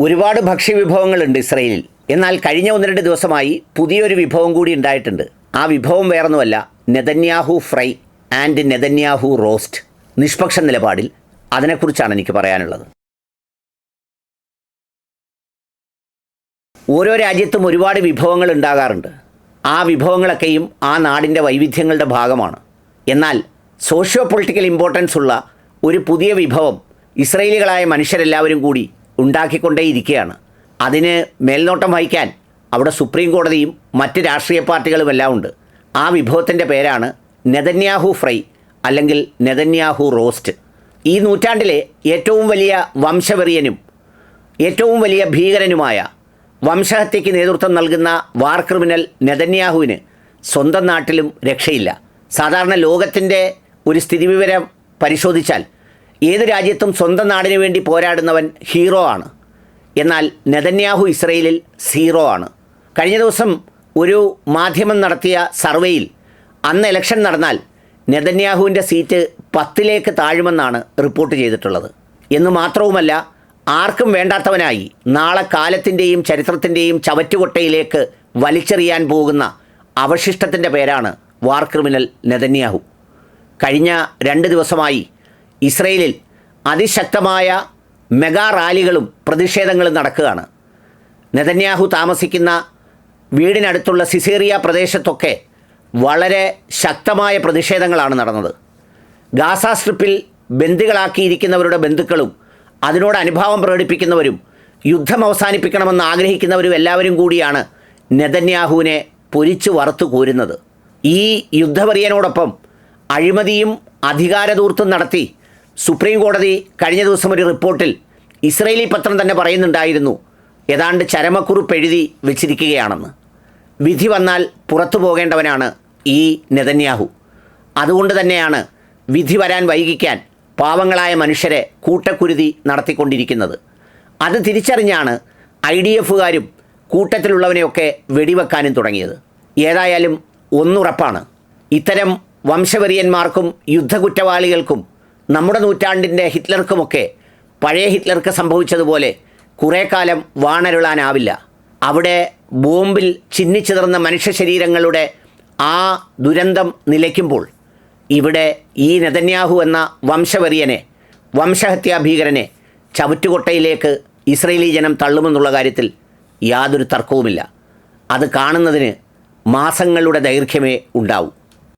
ഒരുപാട് ഭക്ഷ്യവിഭവങ്ങളുണ്ട് ഇസ്രയേലിൽ. എന്നാൽ കഴിഞ്ഞ ഒന്ന് രണ്ട് ദിവസമായി പുതിയൊരു വിഭവം കൂടി ഉണ്ടായിട്ടുണ്ട്. ആ വിഭവം വേറൊന്നുമല്ല Netanyahu fry and Netanyahu roast. നിഷ്പക്ഷ നിലപാടിൽ അതിനെക്കുറിച്ചാണ് എനിക്ക് പറയാനുള്ളത്. ഓരോ രാജ്യത്തും ഒരുപാട് വിഭവങ്ങൾ ഉണ്ടാകാറുണ്ട്. ആ വിഭവങ്ങളൊക്കെയും ആ നാടിന്റെ വൈവിധ്യങ്ങളുടെ ഭാഗമാണ്. എന്നാൽ സോഷ്യോ പൊളിറ്റിക്കൽ ഇമ്പോർട്ടൻസ് ഉള്ള ഒരു പുതിയ വിഭവം ഇസ്രയേലികളായ മനുഷ്യരെല്ലാവരും കൂടി ഉണ്ടാക്കിക്കൊണ്ടേയിരിക്കുകയാണ്. അതിന് മേൽനോട്ടം വഹിക്കാൻ അവിടെ സുപ്രീം കോടതിയും മറ്റ് രാഷ്ട്രീയ പാർട്ടികളുമെല്ലാം ഉണ്ട്. ആ വിഭവത്തിന്റെ പേരാണ് നെതന്യാഹു ഫ്രൈ അല്ലെങ്കിൽ നെതന്യാഹു റോസ്റ്റ്. ഈ നൂറ്റാണ്ടിലെ ഏറ്റവും വലിയ വംശവെറിയനും ഏറ്റവും വലിയ ഭീകരനുമായ വംശഹത്യയ്ക്ക് നേതൃത്വം നൽകുന്ന വാർ ക്രിമിനൽ നെതന്യാഹുവിന് സ്വന്തം നാട്ടിലും രക്ഷയില്ല. സാധാരണ ലോകത്തിന്റെ ഒരു സ്ഥിതിവിവരം പരിശോധിച്ചാൽ ഏത് രാജ്യത്തും സ്വന്തം നാടിനു വേണ്ടി പോരാടുന്നവൻ ഹീറോ ആണ്. എന്നാൽ നെതന്യാഹു ഇസ്രയേലിൽ സീറോ ആണ്. കഴിഞ്ഞ ദിവസം ഒരു മാധ്യമം നടത്തിയ സർവേയിൽ അന്ന് ഇലക്ഷൻ നടന്നാൽ നെതന്യാഹുവിന്റെ സീറ്റ് പത്തിലേക്ക് താഴുമെന്നാണ് റിപ്പോർട്ട് ചെയ്തിട്ടുള്ളത്. എന്ന് മാത്രവുമല്ല ആർക്കും വേണ്ടാത്തവനായി നാളെ കാലത്തിന്റെയും ചരിത്രത്തിന്റെയും ചവറ്റുകൊട്ടയിലേക്ക് വലിച്ചെറിയാൻ പോകുന്ന അവശിഷ്ടത്തിന്റെ പേരാണ് വാർ ക്രിമിനൽ നെതന്യാഹു. കഴിഞ്ഞ രണ്ട് ദിവസമായി ഇസ്രയേലിൽ അതിശക്തമായ മെഗാ റാലികളും പ്രതിഷേധങ്ങളും നടക്കുകയാണ്. നെതന്യാഹു താമസിക്കുന്ന വീടിനടുത്തുള്ള സിസേറിയ പ്രദേശത്തൊക്കെ വളരെ ശക്തമായ പ്രതിഷേധങ്ങളാണ് നടന്നത്. ഗാസ സ്ട്രിപ്പിൽ ബന്ദികളാക്കിയിരിക്കുന്നവരുടെ ബന്ധുക്കളും അതിനോട് അനുഭാവം പ്രകടിപ്പിക്കുന്നവരും യുദ്ധം അവസാനിപ്പിക്കണമെന്ന് ആഗ്രഹിക്കുന്നവരും എല്ലാവരും കൂടിയാണ് നെതന്യാഹുവിനെ പൊരിച്ചു വറുത്തു കോരുന്നത്. ഈ യുദ്ധവറിയനോടൊപ്പം അഴിമതിയും അധികാരദൂർത്തും നടത്തി സുപ്രീം കോടതി കഴിഞ്ഞ ദിവസം ഒരു റിപ്പോർട്ടിൽ ഇസ്രയേലി പത്രം തന്നെ പറയുന്നുണ്ടായിരുന്നു ഏതാണ്ട് ചരമക്കുറിപ്പ് എഴുതി വെച്ചിരിക്കുകയാണെന്ന്. വിധി വന്നാൽ പുറത്തു പോകേണ്ടവനാണ് ഈ നെതന്യാഹു. അതുകൊണ്ട് തന്നെയാണ് വിധി വരാൻ വൈകിക്കാൻ പാവങ്ങളായ മനുഷ്യരെ കൂട്ടക്കുരുതി നടത്തിക്കൊണ്ടിരിക്കുന്നത്. അത് തിരിച്ചറിഞ്ഞാണ് ഐ ഡി എഫുകാരും കൂട്ടത്തിലുള്ളവനെയൊക്കെ വെടിവെക്കാനും തുടങ്ങിയത്. ഏതായാലും ഒന്നുറപ്പാണ്. ഇത്തരം വംശവെറിയന്മാർക്കും യുദ്ധകുറ്റവാളികൾക്കും നമ്മുടെ നൂറ്റാണ്ടിന്റെ ഹിറ്റ്ലർക്കുമൊക്കെ പഴയ ഹിറ്റ്ലർക്ക് സംഭവിച്ചതുപോലെ കുറേ കാലം വാണരുളാനാവില്ല. അവിടെ ബോംബിൽ ചിന്നിച്ചിതർന്ന മനുഷ്യ ശരീരങ്ങളുടെ ആ ദുരന്തം നിലയ്ക്കുമ്പോൾ ഇവിടെ ഈ നെതന്യാഹു എന്ന വംശവെറിയനെ വംശഹത്യാ ഭീകരനെ ചവറ്റുകൊട്ടയിലേക്ക് ഇസ്രയേലി ജനം തള്ളുമെന്നുള്ള കാര്യത്തിൽ യാതൊരു തർക്കവുമില്ല. അത് കാണുന്നതിന് മാസങ്ങളുടെ ദൈർഘ്യമേ ഉണ്ടാവൂ.